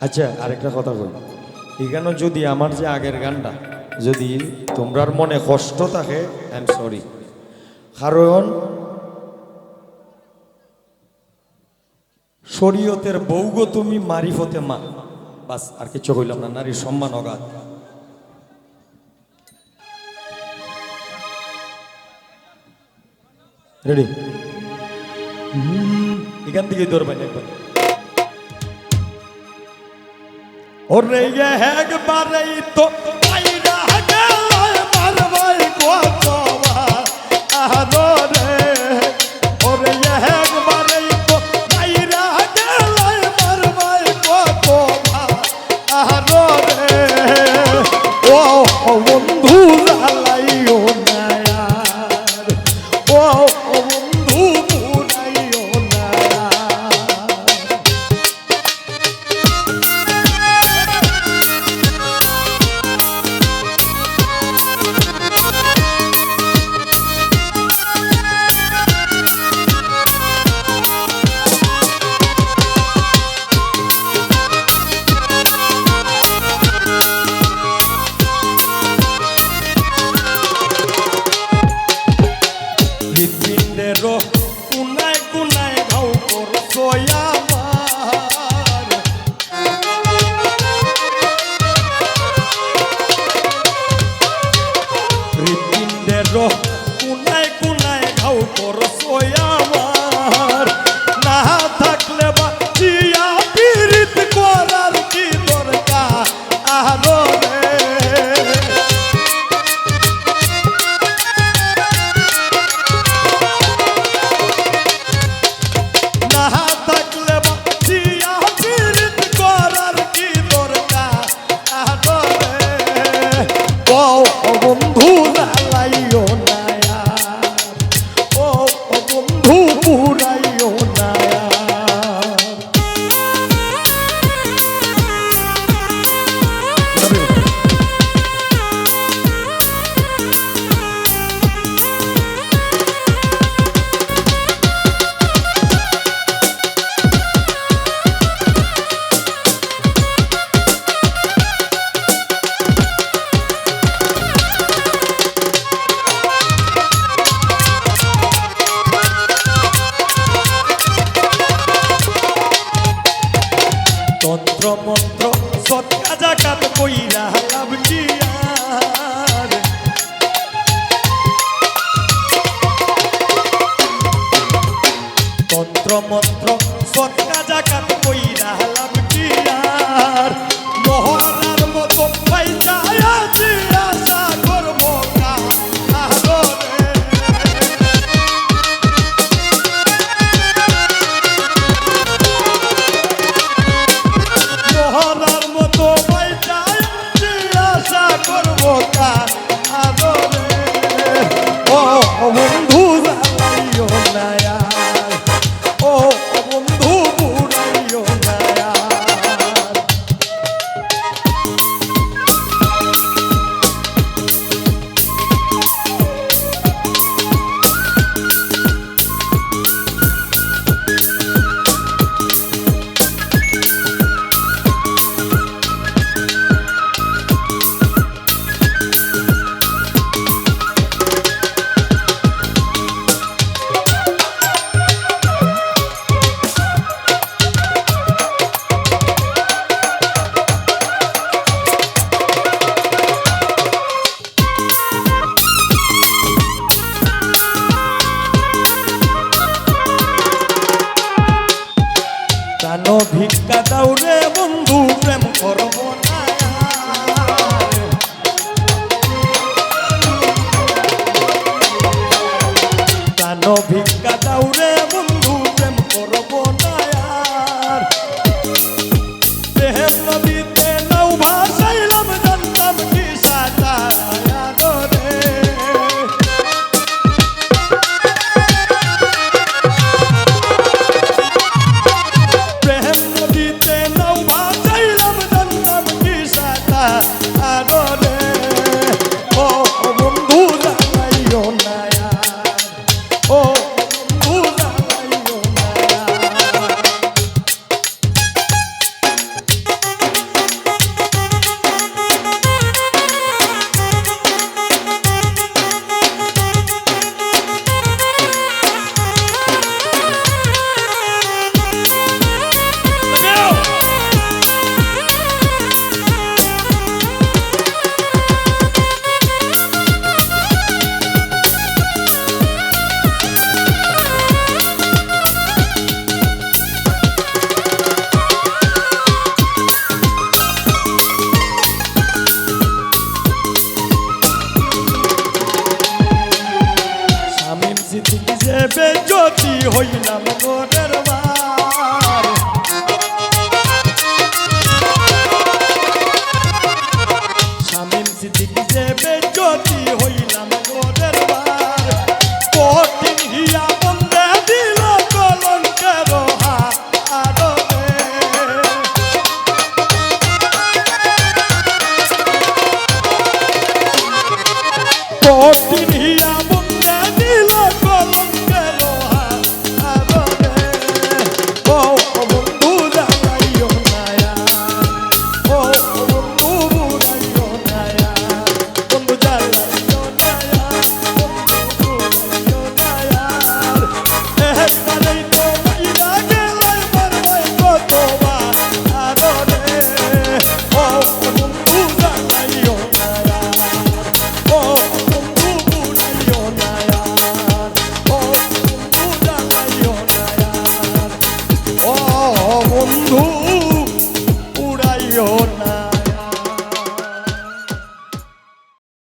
আচ্ছা আরেকটা কথা বলি। এখানে যদি আমার যে আগের গানটা, যদি তোমরার মনে কষ্ট থাকে আই এম সরি কারণ শরীয়তের বৌগ তুমি মারিফতে মা। বাস, আর কিছু কইলাম না, নারীর সম্মান অগাধ। রেডি এখান থেকে ধরবেন একবার। और रही है बार तो মুলাকাত কইরা। হইলাম গোরে